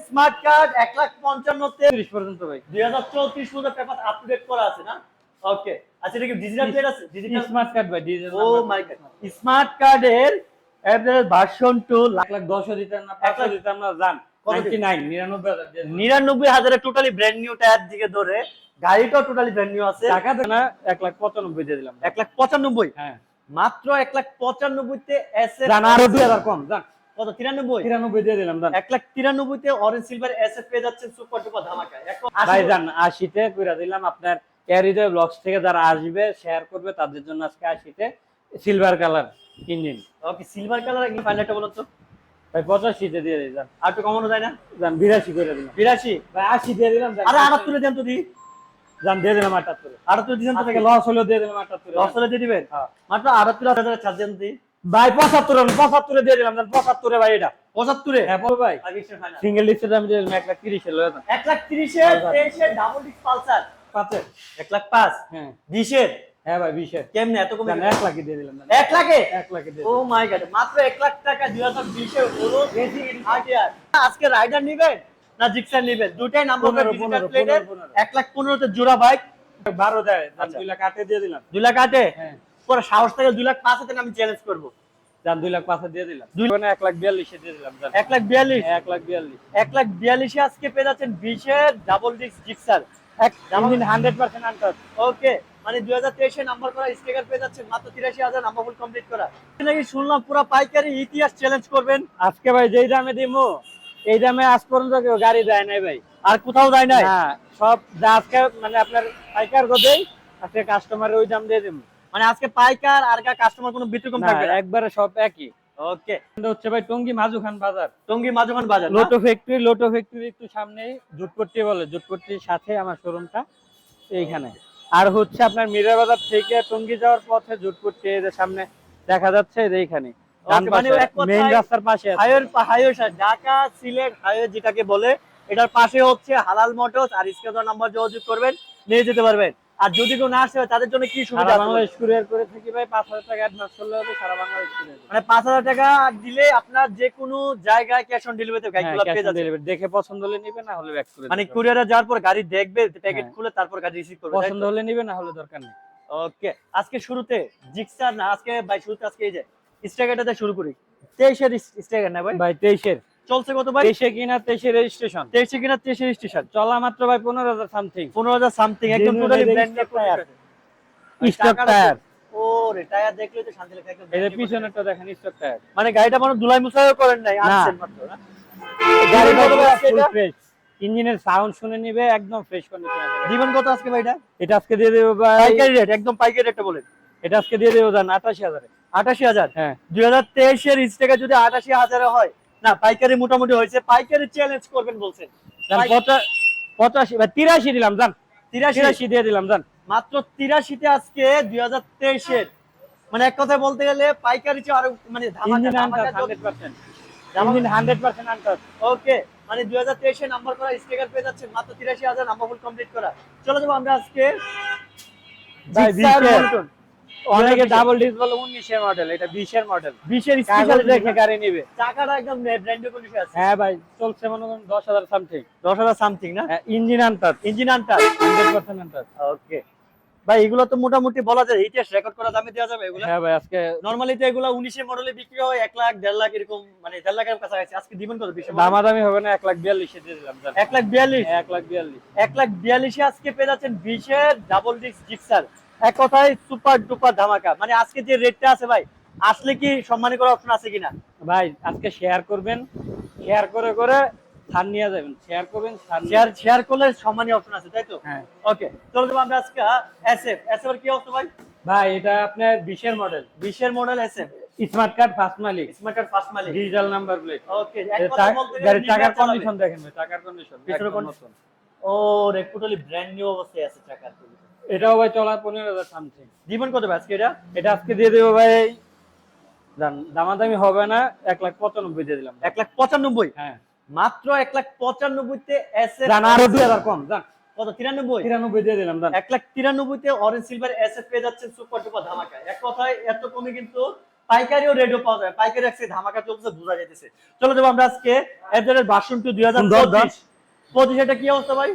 Smart card এক লাখ পঞ্চান্নতে তিরিশ পর্যন্ত ভাই। দুই হাজার চৌত্রিশ পর্যন্ত পেপার আপ টু ডেট করা আছে না? ওকে আচ্ছা এটা কি ডিজিটাল প্লেট আছে? ডিজিটাল স্মার্ট কার্ড ভাই digital oh my god smart কার্ডের ভার্সন টু এক লাখ দশও দিতাম না এক পাঁচশো লাখ- দিতাম না জান। নিরানব্বই হাজার টোটালি ব্র্যান্ড নিউ টায়ার দিকে ধরে গাড়িটাও টোটালি ব্র্যান্ড নিউ আছে। টাকা না এক লাখ পঁচানব্বই দিয়ে দিলাম। এক লাখ পঁচানব্বই? হ্যাঁ। মাত্র এক লাখ পঁচানব্বইতে এস জান আরও দুই হাজার কম জান। কত তিরানব্বই? তিরানব্বই দিয়ে দিলাম এক লাখ তিরানব্বইতে অরেঞ্জ সিলভার এস এফ পেয়ে যাচ্ছেন সুপার ডুপার ধামাকা। ভাই জান আশিতে করে দিলাম আপনার ক্যারিডে ব্লগস থেকে যারা আসবে শেয়ার করবে তাদের জন্য আজকে আশিতে silver colour engine okay silver colour একদম ফাইনালটা বলুন তো। ভাই পঁচাশিতে দিয়ে দিই জান আর একটু কমানো যায় না? জান বিরাশি করে দিলাম। বিরাশি? ভাই আশি দিয়ে দিলাম। আরে আটাত্তরে দেন তো দি। জান দিয়ে দিলাম আটাত্তরে। আটাত্তর তো আজকে লস হলেও দিয়ে দিলাম আটাত্তরে। দশ হাজার দিয়ে দিবেন? হ্যাঁ। মাত্র আটাত্তর হাজার চার্জ দেন দি। ভাই পঁচাত্তরে পঁচাত্তরে দিয়ে দিলাম পঁচাত্তরে ভাই এটা। পঁচাত্তরে? হ্যাঁ ভাই। সিঙ্গেল ডিস্কের দাম দিয়ে দিলাম এক লাখ তিরিশে লয়ে যান। এক লাখ। তেইশের ডাবল ডিস্ক পালসার। পাঁচে এক লাখ পাঁচ। হ্যাঁ। বিশের। হ্যাঁ ভাই বিশের কেমনে? এত কমে এক লাখে দিয়ে দিলাম এক লাখে? এক লাখে দিয়ে ও মাই গড মাত্র এক লাখ টাকা দুই হাজার বিশে হলো আজকে রাইডার নিবেন না জিক্সার নিবেন? দুটাই নাম্বার। এক লাখ পনেরোতে জোড়া বাইক বারো দেয় আচ্ছা। দুই লাখ আটে দিয়ে দিলাম। দুই লাখ আটে? হ্যাঁ। পরে সাহস থেকে দুই লাখ পাঁচ হাতে আমি চ্যালেঞ্জ করব। জান দুই লাখ পাঁচে দিয়ে দিলাম। দুই- দুই এক লাখ বিয়াল্লিশে দিয়ে দিলাম এক লাখ বিয়াল্লিশ? এক লাখ বিয়াল্লিশ। এক লাখ বিয়াল্লিশে আজকে পেয়ে যাচ্ছেন বিশের ডাবল ডিস্ক জিক্সার এক হান্ড্রেড পার্সেন্ট আনটার ওকে মানে দুই হাজার তেইশে নাম্বার করা স্টিকার পেয়ে যাচ্ছেন মাত্র তিরাশি হাজার নাম্বার ফুল কমপ্লিট করা। নাকি শুনলাম পুরো পাইকারি ইতিহাস চ্যালেঞ্জ করবেন? আজকে ভাই যেই দামে দিমু এই দামে আজ পর্যন্ত কেউ গাড়ি দেয় নাই ভাই। আর কোথাও যায় নাই? সব যা আজকে মানে আপনার পাইকার গোদেই আজকে কাস্টমারের ওই দাম দিয়ে দিমু। মানে আজকে পাইকার আর কাস্টমার কোনো ব্যতিক্রম না, থাকবে একবারে সব একই। ওকে হচ্ছে ভাই টঙ্গি মাজু খান বাজার। টঙ্গী মাঝখান বাজার? লোটো ফ্যাক্টরি লোটো ফ্যাক্টরি একটু সামনে জুটপট্টি বলে জুটপট্টির সাথে আমার শোরুমটা এইখানে। আর হচ্ছে আপনার মিরা বাজার থেকে টঙ্গি যাওয়ার পথে জুটপুর চেয়ে যে সামনে দেখা যাচ্ছে এইখানে। মানে মেইন রাস্তার পাশে ঢাকা সিলেট হাইওয়ে যেটাকে বলে এটার পাশে হচ্ছে হালাল মোটরস আর স্ক্রিনে নাম্বার যোগাযোগ করবেন নিয়ে যেতে পারবেন। আর যদি কেউ না আসে তাদের জন্য কি সুবিধা? আছে? বাংলাদেশ কুরিয়ার করে থাকি ভাই পাঁচ হাজার টাকা অ্যাডভান্স করলে হবে সারা বাংলাদেশ কুরিয়ার মানে পাঁচ হাজার টাকা দিলে আপনার যে কোনো জায়গায় ক্যাশ অন ডেলিভারিতে হ্যাঁ, গাড়িগুলো পেয়ে যাচ্ছে। দেখে পছন্দ হলে নিবে না হলে ব্যাক করে মানে কুরিয়ারে যাওয়ার পর গাড়ি দেখবে প্যাকেট হ্যাঁ। খুলে তারপর গাড়ি রিসিভ করবে পছন্দ হলে নিবে না হলে দরকার নেই। ওকে আজকে শুরুতে জিক্সার না আজকে ভাই শুরুতে আজকে এই যে স্ট্রাইকারটাতে শুরু করি। তেইশের স্ট্রাইকার না ভাই? ভাই তেইশের। চলছে কত ভাই? তেইশে কিনা তেইশে রেজিস্ট্রেশন তেইশে কিনা স্টেশন চলা মাত্র ভাই পনেরো হাজার সামথিং পনেরো হাজার সামথিং একদম টোটালি। স্টক টায়ার ও টায়ার দেখলে তো শান্তি লেখা একদম এই যে brand new পিছনেরটা দেখেন স্টক টায়ার মানে গাড়িটা মানে ধুলাই মুছাইও করেন নাই না। মাত্র না? গাড়িটা কত ভাই আজকে ফুল ফ্রেশ ইঞ্জিনের সাউন্ড শুনে নিবে একদম ফ্রেশ কন্ডিশন কত আজকে এটা? আজকে দিয়ে দেবো ভাই পাইকারি রেট একদম পাইকারি রেটটা বলেন। এটা আজকে দিয়ে দেবো জান আঠাশি হাজারে। আটাশি হাজার? হ্যাঁ। দুই হাজার তেইশের যদি আটাশি হাজারে হয় না পাইকারি মোটামুটি হয়েছে। পাইকারি চ্যালেঞ্জ করবেন বলছেন। পঁচাশি ভাই তিরাশি দিলাম জান। তিরাশি? দিয়ে দিলাম জান। মাত্র তিরাশিতে আজকে দুই হাজার তেইশের মানে এক কথায় বলতে গেলে পাইকারি চেয়ে আরও মানে ওকে মানে দুই হাজার তেইশে নাম্বার করা স্টিকার পেয়ে যাচ্ছে মাত্র তিরাশি হাজার নাম্বার ফুল কমপ্লিট করা। চলে যাব আমরা আজকে অনেকে ডাবল ডিস বলে উনিশের মডেল এটা বিশের মডেল বিশের কাগজ স্পেশাল দেখে গাড়ি নিবে। চাকাটা একদম ব্র্যান্ডের কন্ডিশন আছে। হ্যাঁ ভাই চলছে মনে করেন দশ হাজার সামথিং দশ হাজার সামথিং না? ইঞ্জিন আনটাস ইঞ্জিন আনটা হান্ড্রেড পার্সেন্ট আনটাস ওকে ভাই এগুলো তো মোটামুটি বলা যায় ইতিহাস রেকর্ড করা দামে দেওয়া যাবে এগুলো? হ্যাঁ ভাই আজকে নরমালি তো এগুলো উনিশের মডেলে বিক্রি হয় এক লাখ দেড় লাখ এরকম মানে দেড় লাখের কাছাকাছি। আজকে দিবেন কত? বিশ দামাদামি হবে না এক লাখ বিয়াল্লিশে দিয়ে দিলাম জান। এক লাখ বিয়াল্লিশ? এক লাখ বিয়াল্লিশ। এক লাখ বিয়াল্লিশে আজকে পেয়ে যাচ্ছেন বিশের ডাবল ডিস্ক জিক্সার এক কথায় সুপার ডুপার ধামাকা। মানে আজকে যে রেটটা আছে ভাই আসলে কি সম্মানী করার অপশন আছে কিনা? ভাই আজকে শেয়ার করবেন শেয়ার করে করে ছাড় নিয়ে যাবেন। শেয়ার করবেন শেয়ার শেয়ার করলে সম্মানী অপশন আছে তাই তো? হ্যাঁ। ওকে চলো যাব আমরা আজকে এসএফ এসএফ এর কি অবস্থা ভাই? ভাই এটা আপনার বিশের মডেল বিশের model SF smart card first মালিক। স্মার্ট কার্ড ফার্স্ট মালিক। ডিজিটাল নাম্বার প্লেট ওকে গাড়ির টাকার কন্ডিশন দেখেন ভাই টাকার কন্ডিশন পিছনের condition। ও রে টোটালি ব্র্যান্ড নিউ অবস্থায় আছে চাকার এটাও ভাই চলা পনেরো হাজার সামথিং জীবন কত ভাই আজকে এটা? এটা আজকে দিয়ে দেবো ভাই দামাদামি হবে না এক লাখ পঁচানব্বই দিয়ে দিলাম। এক লাখ পঁচানব্বই? হ্যাঁ। মাত্র এক লাখ পঁচানব্বইতে এসএফ জান আরও দুই হাজার কম জান। কত তিরানব্বই? তিরানব্বই দিয়ে দিলাম দান এক লাখ তিরানব্বইতে অরেঞ্জ সিলভার এসএফ পেয়ে যাচ্ছেন সুপার ডুপার ধামাকা। এক কথায় এত কমে কিন্তু পাইকারিও রেডিও পাওয়া যায়। পাইকারি আজকে ধামাকা চলছে বোঝা যাইতেছে। চলো যাব আমরা আজকে ভার্সন টু দুই হাজার পঁচিশ এটা কি অবস্থা ভাই?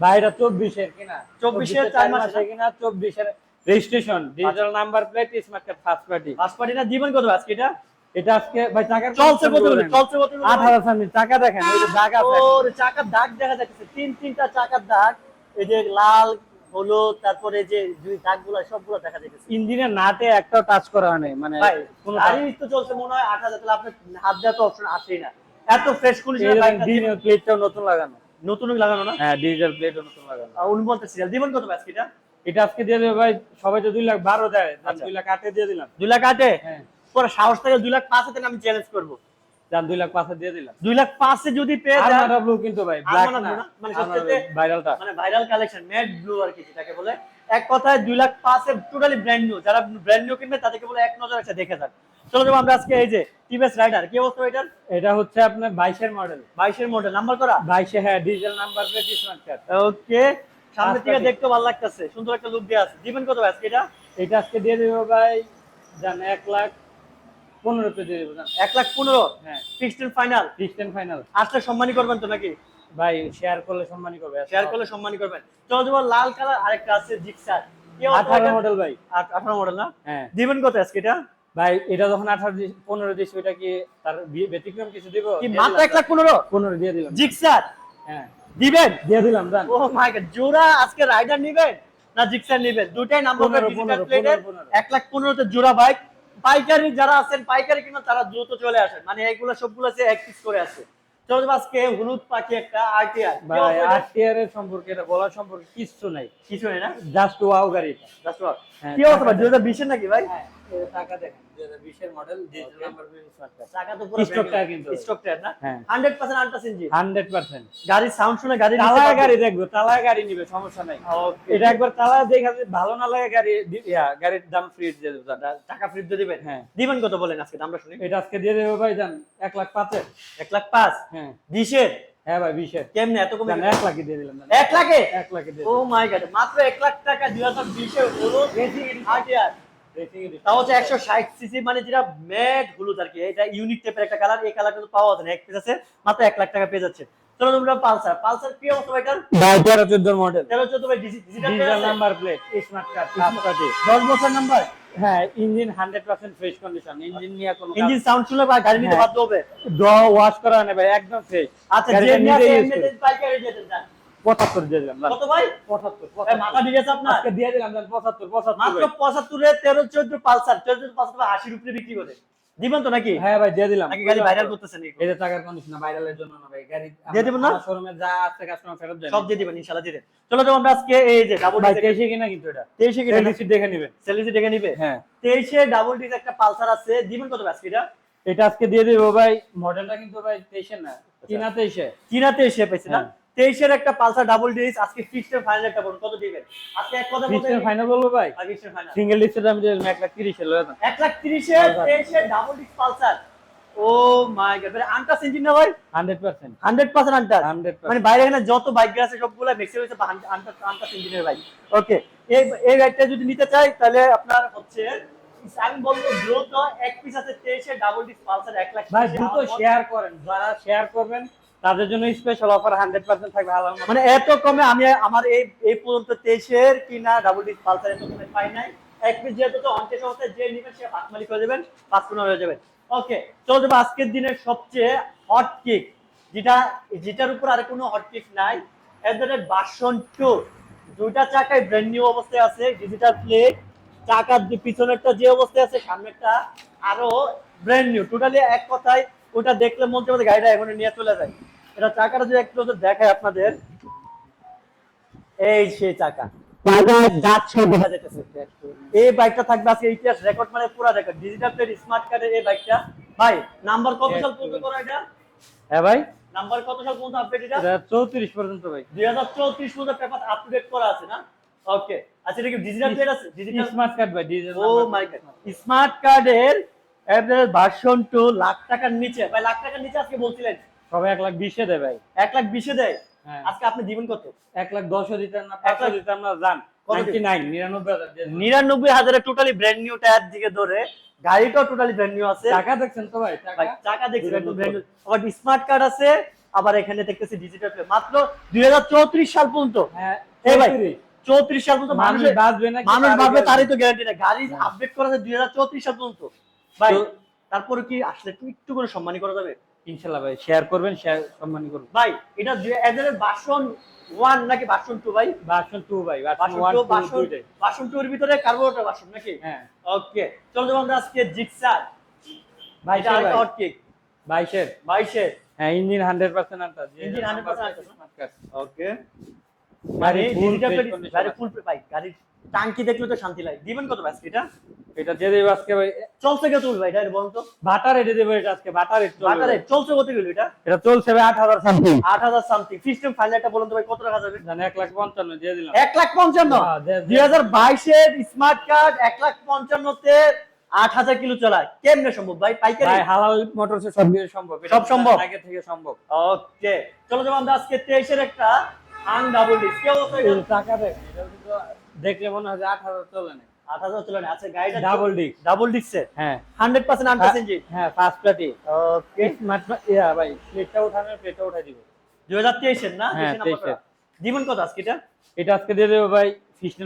ভাইরা চব্বিশের কিনা? 24 এর চার কিনা? চব্বিশের registration digital number plate smart card first party first party না দিবেন কত আজকে এটা? এটা আজকে ভাই টাকার চলছে কত বলে চলছে কত বলে আট হাজার সামনে টাকা দেখেন ওই যে দাগ আছে ওর চাকার দাগ দেখা যাচ্ছে। তিন তিনটা চাকার দাগ এই যে লাল হলুদ তারপরে যে দুই দাগগুলো সবগুলো দেখা যাচ্ছে ইঞ্জিনের নাটে একটাও টাচ করা হয় মানে ভাই কোনো গাড়ি তো চলছে মনে হয় তাহলে আপনার হাত দেওয়া তো অপশন আসেই না। এত ফ্রেশ কন্ডিশনের বাইকটা ডিজিটাল প্লেটটাও নতুন লাগানো। নতুন লাগানো না? হ্যাঁ ডিজিটাল প্লেটও নতুন লাগানো। আর উনি বলতে সিরিয়াল দিবেন কত আজকে এটা? এটা আজকে দিয়ে দেবে ভাই সবাই তো দুই লাখ বারো দেয় আচ্ছা। দুই লাখ আটে দিয়ে দিলাম। দুই লাখ আটে? হ্যাঁ। পরে সাহস থেকে দুই লাখ পাঁচ হাতে আমি চ্যালেঞ্জ করব? যান দুই লাখ পাঁচে দিয়ে দিলাম। দুই লাখ পাঁচে যদি পেয়ে যান ব্লু কিন্তু ভাই ব্ল্যাক না? মানে সবচেয়ে- ভাইরালটা মানে ভাইরাল কালেকশন ম্যাট ব্লু আর কি যেটাকে বলে। এক কথায় দুই লাখ পাঁচে টোটালি ব্র্যান্ড নিউ যারা ব্র্যান্ড নিউ কিনবে তাদেরকে বলে এক নজর একটা দেখে যান। চলো যাব আমরা আজকে এই যে টিভিএস রাইডার কি অবস্থা এটার? এটা হচ্ছে আপনার বাইশের মডেল বাইশের মডেল নাম্বার করা? বাইশে হ্যাঁ digital number plate smart card okay সামনে থেকে দেখতে ভালো লাগতেছে। সুন্দর একটা লুক দিয়ে আছে। দিবেন কত আজকে এটা? এটা আজকে দিয়ে দেবো ভাই জান এক লাখ পনেরো পে দিয়ে দেবো জান। এক লাখ পনেরো? হ্যাঁ। ফিক্সড ফাইনাল ডিস্টেন্ট ফাইনাল আসলে সম্মানই করবেন তো নাকি? ভাই শেয়ার করলে সম্মানই করবে। শেয়ার করলে সম্মানই করবেন। চলো যাব লাল কালার আরেকটা আছে জিক্সার আঠারো মডেল ভাই। আঠারো মডেল না? হ্যাঁ। দিবেন কত আজকে এটা? ভাই এটা যখন আঠারো পনেরো দিচ্ছি ওটা কি তার ব্যতিক্রম কিছু দিব? কি মাত্র এক লাখ পনেরো? পনেরো দিয়ে দিলাম। জিক্সার? হ্যাঁ। দিবেন? দিয়ে দিলাম জান। ও মাই গড জোড়া আজকে রাইডার নিবেন? না জিক্সার নিবেন? দুটাই নাম্বার ডিজিটাল প্লেটের। এক লাখ পনেরোতে জোড়া বাইক পাইকারি যারা আছেন পাইকারি কিনা তারা দ্রুত চলে আসেন। মানে এইগুলো সবগুলো আছে এক পিস করে আছে। চলো আজকে হলুদ পাখি একটা আরটিআর ভাই আরটিআর এর সম্পর্কে এটা বলার সম্পর্কে কিছু নাই। কিছু নেই না? জাস্ট ওয়াও গাড়ি what. হ্যাঁ, কি অবস্থা টাকা দুই হাজার বিশের নাকি ভাই? হ্যাঁ। টাকা দেখেন দুই হাজার model digital number plate smart card টাকা তো পুরো Stock টাকা কিন্তু। স্টক টায়ার না? হ্যাঁ। Hundred percent engine hundred percent গাড়ির সাউন্ড শুনে গাড়ি তালায় গাড়ি দেখব তালায় গাড়ি নিবে সমস্যা নাই। ওকে এটা একবার তালা দেখা ভালো না লাগে গাড়ি গাড়ির দাম ফ্রি দিয়ে দেবো টাকা ফ্রি দিয়ে দিবেন? হ্যাঁ। দিবেন কত বলেন আজকে আমরা শুনি। এটা আজকে দিয়ে দেবো ভাই জান এক লাখ পাঁচের। এক লাখ পাঁচ? হ্যাঁ। বিশের? হ্যাঁ ভাই বিশের। কেমনে এত কমে এক লাখই দিয়ে দিলাম এক লাখে? এক লাখে ও মাই গড মাত্র এক লাখ টাকা দুই হাজার বিশে তা হচ্ছে একশো ষাট সিসি মানে যেটা ম্যাট হলুদ আর কি এটা ইউনিক টাইপের একটা কালার এই কালার কিন্তু পাওয়া যায় না। এক পিস আছে মাত্র এক লাখ টাকা পেয়ে যাচ্ছে। চলো তোমরা পালসার। পালসার কি অবস্থা এটার? তেরো চোদ্দ মডেল তেরো চোদ্দ ভাই digital number plate smart card দশ বছর নাম্বার হ্যাঁ engine hundred percent fresh condition engine নিয়ে কোনো ইঞ্জিন সাউন্ড শুনলে ভাই গাড়ি নিতে হ্যাঁ। বাধ্য হবে। ওয়াশ করা ভাই একদম ফ্রেশ আচ্ছা পঁচাত্তর দিয়ে দিলাম কত ভাই? পঁচাত্তর মাথা ঠিক আছে আপনার? আজকে দিয়ে দিলাম পঁচাত্তর পঁচাত্তর মাত্র পঁচাত্তরে তেরো চোদ্দ পালসার চোদ্দ পালসার আশির উপরে বিক্রি করে। দিবেন তো নাকি? হ্যাঁ ভাই দিয়ে দিলাম। নাকি গাড়ি ভাইরাল করতেছেন এই যে টাকার কন্ডিশন ভাইরালের জন্য না ভাই গাড়ি দিয়ে দিবেন না? শোরুমে যা আছে কাস্টমার ফেরত দেন। সব দিয়ে দিবেন ইনশাআল্লাহ দিয়ে দেন। চলো তো আমরা আজকে এই যে ডাবল ভাই ডিস্ক তেইশে কিনা কিন্তু এটা? তেইশে কিনে রিসিট দেখে নেবেন সেলিসি ডেকে নিবে? হ্যাঁ। তেইশে ডাবল ডিস্ক একটা পালসার আছে দিবেন কত আজকে এটা? এটা আজকে দিয়ে দিব ভাই মডেলটা কিন্তু ভাই তেইশে না কিনা তেইশে। কিনা তেইশে পেয়েছে না? হ্যাঁ। তেইশের একটা পালসার ডাবল ডিস্ক আজকে ফিক্সড ফাইনাল একটা বলুন কত দিবেন? আজকে এক কথা বলতে ফিক্সড ফাইনাল বলব ভাই? ফিক্সড ফাইনাল সিঙ্গেল ডিস্কের দাম দিলাম এক লাখ তিরিশে লয়ে যান। এক লাখ তিরিশে তেইশে double disc Pulsar. Oh my god আন্টাস engine না ভাই? Hundred percent. হান্ড্রেড পার্সেন্ট আন্টাস। হান্ড্রেড মানে বাইরে এখানে যত বাইক আছে সবগুলো মিক্সে হয়েছে আন্টাস ইঞ্জিনের বাইক ওকে এই এই বাইকটা যদি নিতে চাই তাহলে আপনার হচ্ছে আমি বলব দ্রুত এক পিস আছে তেইশে ডাবল ডিস্ক পালসার এক লাখ ভাই দ্রুত শেয়ার করেন যারা শেয়ার করবেন তাদের জন্য স্পেশাল অফার হান্ড্রেড পার্সেন্ট থাকবে মানে এত কমে আমি আমার এই এই পর্যন্ত তেইশের কিনা ডাবল ডিস্ক পালসার এত কমে পাই নাই। এক পিস যেহেতু তো অন্টের অবস্থায় যে নেবেন সে হাত মালিক হয়ে যাবেন পাঁচ পনেরো হয়ে যাবেন ওকে চলো যাব আজকের দিনের সবচেয়ে হট কিক যেটা, যেটার উপর আর কোনো হট কিক নাই। এদের বাসন টু দুইটা চাকায় ব্র্যান্ড নিউ অবস্থায় আছে ডিজিটাল প্লেট চাকার পিছনেরটা যে অবস্থায় আছে, সামনেরটা আরও ব্র্যান্ড নিউ টোটালি এক কথায় ওটা দেখলে মন চাই গাড়িটা এখন নিয়ে চলে যায়। এটা চাকাটা যদি একটু দেখায় আপনাদের। এই সেই চাকা। এই বাইকটা থাকবে আজকে ইতিহাস রেকর্ড মানে পুরো রেকর্ড ডিজিটাল প্লেট স্মার্ট কার্ডের এই বাইকটা ভাই নাম্বার কত সাল পর্যন্ত করা এটা? হ্যাঁ ভাই। নাম্বার কত সাল পর্যন্ত আপডেট এটা? পর্যন্ত ভাই। পর্যন্ত পেপার আপ করা আছে না? ওকে আচ্ছা এটা কি ডিজিটাল প্লেট আছে? ডিজিটাল স্মার্ট কার্ড ভাই digital oh my god smart কার্ডের ভার্সন টু লাখ টাকার নিচে। ভাই লাখ টাকার নিচে আজকে বলছিলেন। সবাই এক লাখ বিশে দেয় ভাই। এক লাখ বিশে দেয়? হ্যাঁ। আজকে আপনি দিবেন কত? এক লাখ দশও দিতাম না দিতাম না জান কত নাইনটি নাইন নিরানব্বই হাজার দিয়ে দিলাম। নিরানব্বই হাজারে টোটালি ব্র্যান্ড নিউ টায়ার দিকে ধরে গাড়িটাও টোটালি ব্র্যান্ড নিউ আছে। টাকা দেখছেন তো ভাই টাকা? ভাই, টাকা দেখছি দুটো একদম দুটো। brand আবার স্মার্ট কার্ড আছে আবার এখানে দেখতেছি ডিজিটাল প্লে মাত্র দুই হাজার চৌত্রিশ সাল পর্যন্ত। হ্যাঁ ভাই, চৌত্রিশ। সাল পর্যন্ত মানুষ বাঁচবে না মানুষ ভাববে তারই তো গ্যারান্টি না গাড়ি হ্যাঁ। আপডেট করা যায় দুই হাজার চৌত্রিশ সাল পর্যন্ত। ভাই তারপরে কি আসলে একটু একটু করে সম্মানী করা যাবে? ইনশাল্লাহ ভাই শেয়ার করবেন শেয়ার সম্মানী করবেন ভাই এটা এদের বাসন ওয়ান নাকি বাসন টু ভাই? টু ভাই বাসন টু বাসন বাসন ভিতরে বাসন নাকি? হ্যাঁ। ওকে চলো আমরা আজকে জিক্সার ভাই এটা আরেকটা হট কেক বাইশের। বাইশের। হ্যাঁ ইঞ্জিন হান্ড্রেড পার্সেন্ট আনটা 100% আনটা। ওকে গাড়ি গাড়ি গাড়ি ফুল ভাই গাড়ির টাঙ্কি দেখলে তো শান্তি লাগে। দিবেন কত ব্যাস এটা? এটা দিয়ে দেবো আজকে ভাই। চলছে কত ভাই? এটা বলুন তো। বাটার রেটে দেবো এটা আজকে বাটার রেট বাটারে চলছে কত গেল এটা? এটা চলছে ভাই আট হাজার সামথিং আট হাজার সামথিং সিস্টেম ফাইনালটা বলুন তো ভাই কত টাকা যাবে? জানে এক লাখ পঞ্চান্ন দিয়ে দিলাম। এক লাখ পঞ্চান্ন? হ্যাঁ, দে- দে- দুই হাজার বাইশের স্মার্ট কার্ড এক লাখ পঞ্চান্নতে আট হাজার কিলো চালায়। কেমনে সম্ভব ভাই? পাইকারি? ভাই হালাল মোটরসে সব সম্ভব। সব সম্ভব? আগে থেকে সম্ভব। ওকে চলো যাব আমরা আজকে তেইশের একটা আন ডাবল ডিস্ক কে অবস্থা? টাকা কিন্তু দেখলে মনে হয় আট হাজার চলে না আট হাজার চলে না আচ্ছা গাড়িটা ডাবল ডিক ডাবল ডিস্কের হ্যাঁ। হান্ড্রেড পার্সেন্ট আনটাস ইঞ্জিন হ্যাঁ ফার্স্ট পার্টি ওকে ইয়া ভাই প্লেটটা প্লেটটা উঠাই দিব। দুই হাজার তেইশের না? হ্যাঁ, 23 নাম্বারটা। 23 জীবন কত আজকে এটা? এটা আজকে দিয়ে দেবো ভাই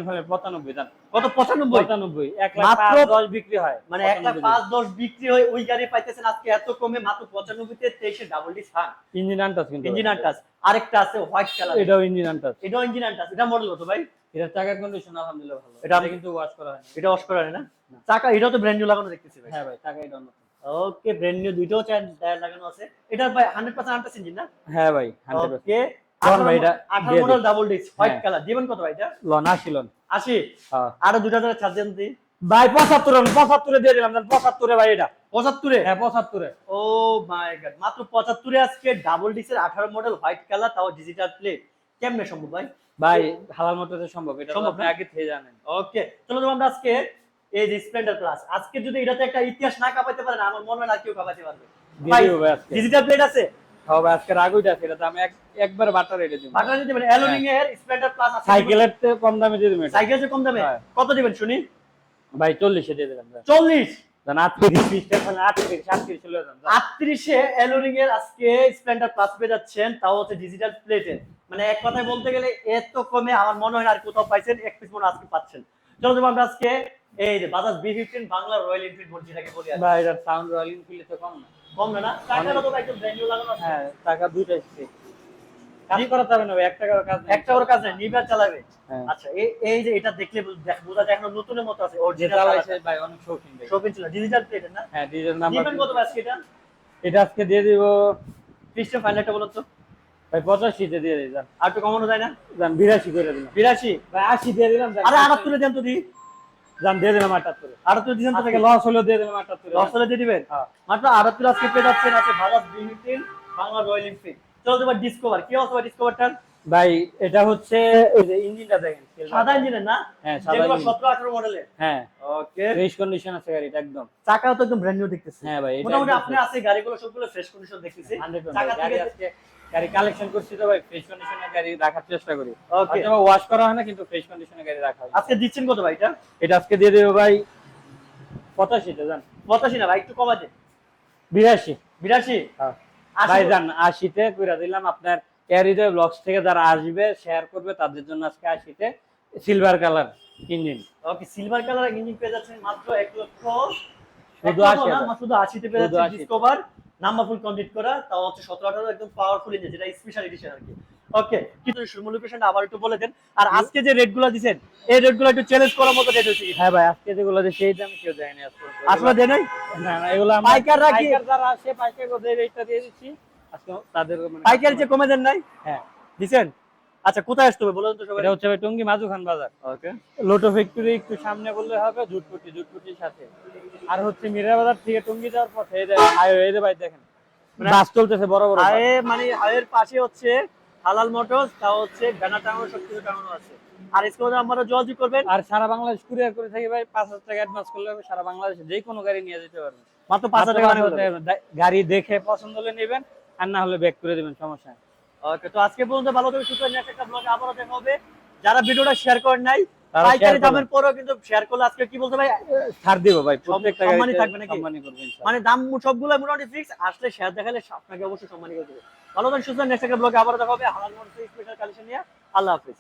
ফলে পঁচানব্বই জান। কত পঁচানব্বই? পঁচানব্বই এক লাখ দশ বিক্রি হয়। মানে এক লাখ পাঁচ দশ বিক্রি হয়ে ওই গাড়ি পাইতেছেন আজকে এত কমে মাত্র পঁচানব্বইতে তেইশে ডাবল ডিস হান। ইঞ্জিন আনটাস কিন্তু ইঞ্জিন আনটাস আরেকটা আছে হোয়াইট কালার এটাও ইঞ্জিন আনটাস এটাও ইঞ্জিন আনটাস এটা মডেল কত ভাই? এটা চাকার কন্ডিশন আলহামদুলিল্লাহ ভালো। এটা এটা কিন্তু ওয়াশ করা হয় না। এটা ওয়াশ করা না? চাকা এটাও তো ব্র্যান্ড নিউ লাগানো দেখতেছি ভাই। হ্যাঁ ভাই চাকা এটা। ওকে ব্র্যান্ড নিউ দুইটাও চার টায়ার লাগানো আছে। এটার ভাই হান্ড্রেড পার্সেন্ট আনটাস ইঞ্জিন না? হ্যাঁ ভাই হান্ড্রেড ওকে লন ভাই, এটা আঠারো দিয়ে মডেল ডাবল ডিস হোয়াইট হ্যাঁ। কালার দিবেন কত ভাই এটা? লন হ্যাঁ। আরও ধরে ছাড় দেন। দিই ভাই পঁচাত্তর পঁচাত্তরে দিয়ে দিলাম জান পঁচাত্তরে ভাই এটা। পঁচাত্তরে? হ্যাঁ পঁচাত্তরে। ও মাই গড মাত্র পঁচাত্তরে আজকে ডাবল ডিসের আঠারো মডেল হোয়াইট কালার তাও ডিজিটাল প্লেট কেমনে সম্ভব ভাই? ভাই হালাল মোটরে সম্ভব এটা সম্ভব না? আগে থেকে জানেন। ওকে চলো তো আমরা আজকে এই যে স্প্লেন্ডার প্লাস আজকে যদি এটাতে একটা ইতিহাস না কাঁপাইতে পারে না আমার মনে হয় না কেউ কাঁপাইতে পারবে। ভাই ডিজিটাল প্লেট আছে? হ্যাঁ ভাই আজকে রাগুইটা আছে এটা তো আমি এক- একবার বাটার রেটে দিব। বাটার দিতে পারেন অ্যালোরিং এর স্প্লেন্ডার প্লাস আছে। সাইকেলের চেয়ে কম দামে দিয়ে দিবেন এটা। সাইকেল যে কম দামে? হ্যাঁ। কত দিবেন শুনি? ভাই চল্লিশে দিয়ে দিলাম জান। চল্লিশ? জান আটত্রিশ বিশটা ফেলে আটত্রিশ আটত্রিশ চলে যান জান। আটত্রিশে অ্যালোরিং এর আজকে স্প্লেন্ডার প্লাস পেয়ে যাচ্ছেন তাও হচ্ছে ডিজিটাল প্লেটের মানে এক কথায় বলতে গেলে এত কমে আমার মনে হয় আর কোথাও পাইছেন এক পিস মনে আজকে পাচ্ছেন। চলো যাব আমরা আজকে এই যে Bajaj V fifteen Bangla Royal Enfield বলছি এটাকে বলি ভাই এটার সাউন্ড রয়্যাল এনফিল্ড তো কম না। কম না না? টাকাটা তো একদম ব্র্যান্ড নিউ লাগানো আছে? হ্যাঁ টাকা দুইটা এসছে। কাজ করাতে হবে না এক টাকার কাজ নেই। একটা ওর কাজ নেই নিবার চালাবে। হ্যাঁ। আচ্ছা এই এই যে এটা দেখলে বোঝা যায় এখন নতুনের মতো আছে যে অরিজিনাল চালাইছে ভাই অনেক শৌখিন ভাই। শোপিন ছিল। ডিজিটাল প্লেটের না? হ্যাঁ ডিজেল নাম্বার কত আজকে এটা? এটা আজকে দিয়ে দিব সিস্টেম ফাইনালটা বলুন তো ভাই পঁচাশিতে দিয়ে দিই যান। আর একটু কমানো যায় না? যান বিরাশি করে দিলাম। বিরাশি? ভাই আশি দিয়ে দিলাম আরে আটাত্তরে দেন তো দি। যান দিয়ে দিলাম আটাত্তরে। তো আজকে লস হলো দিয়ে দিলাম আটাত্তরে। দশ সালে দিয়ে দিবেন? হ্যাঁ। মাত্র আটাত্তর আজকে পেয়ে যাচ্ছেন আছে ভারত বাংলা রয়্যাল এনফিল্ড চলো তোমার ডিসকভার কি অবস্থা ভাই এটা হচ্ছে এই যে ইঞ্জিনটা দেখেন সাদা ইঞ্জিনের না? হ্যাঁ, সাদা engine। সতেরো আঠারো মডেলের হ্যাঁ। ওকে ফ্রেশ কন্ডিশন আছে গাড়িটা একদম। চাকাও তো একদম ব্র্যান্ড নিউ দেখতেছি। হ্যাঁ ভাই এটা মোটামুটি আপনি আছে গাড়িগুলো সবগুলো ফ্রেশ কন্ডিশন দেখতেছি। 100% চাকা থেকে গাড়ি কালেকশন করছি তো ভাই ফ্রেশ কন্ডিশনে গাড়ি রাখার চেষ্টা করি। ওকে হয়তো ওয়াশ করা হয় না কিন্তু ফ্রেশ কন্ডিশনে গাড়ি রাখা হয়। আজকে দিচ্ছেন কত ভাই এটা? এটা আজকে দিয়ে দেবো ভাই যান পঁচাশি না ভাই একটু কমাতে বিরাশি। বিরাশি? হ্যাঁ। ভাই যান আশিতে করে দিলাম আপনার ক্যারিডে ব্লগস থেকে যারা আসবে শেয়ার করবে তাদের জন্য আজকে আশিতে silver colour engine okay silver colour engine পেয়ে যাচ্ছেন মাত্র এক লক্ষ। শুধু লক্ষ 80 না, হাজার। মা- শুধু আশিতে পেয়ে যাচ্ছেন ডিসকভার নাম্বার ফুল কমপ্লিট করা তাও হচ্ছে সতেরো আঠারো একদম পাওয়ারফুল ইঞ্জিন যেটা স্পেশাল এডিশন আর কি। ওকে কিন্তু লোকেশনটা আবার একটু বলে দেন। আর আজকে যে রেটগুলো দিচ্ছেন এই রেটগুলো একটু চ্যালেঞ্জ করার মতো রেট হচ্ছে? হ্যাঁ ভাই আজকে যেগুলো যে সেই দাম কেউ দেয়নি আজ আসলে দেয় নাই? না না এগুলো আমরা পাইকার রাখি। পাইকার যারা আসে পাইকার রেটটা দিয়ে দিচ্ছি। আজকে তাদের পাইকার যে কমে দেন নাই? হ্যাঁ। দিছেন? আচ্ছা কোথায় আসতে হবে? বলুন তো সবাই। এটা হচ্ছে ভাই টঙ্গী মাজু খান বাজার। ওকে। লোটো ফ্যাক্টরি একটু সামনে বললে হবে জুটপুটি জুটপুটির সাথে। আর হচ্ছে মিরা বাজার থেকে টঙ্গী যাওয়ার পথে এই যে হাইওয়ে এই যে ভাই দেখেন মানে- বাস চলতেছে বড় বড়। হায়ে মানে হায়ের পাশে হচ্ছে হালাল মোটরস তাও হচ্ছে ব্যানার টাঙানো সব কিছু টাঙানো আছে। আর এসকে আপনারা যোগাযোগ করবেন। আর সারা বাংলাদেশ কুরিয়ার করে থাকি ভাই পাঁচ হাজার টাকা অ্যাডভান্স করলে হবে সারা বাংলাদেশে যে কোনো গাড়ি নিয়ে যেতে পারবেন। মাত্র পাঁচ হাজার টাকা গাড়ি দেখে পছন্দ হলে নেবেন আর না হলে ব্যাক করে দিবেন সমস্যা নেই। ওকে তো আজকে পর্যন্ত ভালো করে সুস্থ একটা ব্লগে আবারও দেখা হবে। যারা ভিডিওটা শেয়ার করেন নাই পাইকারি দামের পরেও কিন্তু শেয়ার করলে আজকে কি বলতে ভাই? ছাড় দিব ভাই প্রত্যেকটা সম্মানই থাকবে নাকি? সম্মানই করব মানে দাম সবগুলো মোটামুটি ফিক্স আসলে শেয়ার দেখালে আপনাকে অবশ্যই সম্মানই করে দেবে ভালো থাকেন সুস্থ নেক্সট একটা ব্লগে আবারও দেখা হবে। হালাল স্পেশাল কালেকশন নিয়ে। আল্লাহ হাফিজ।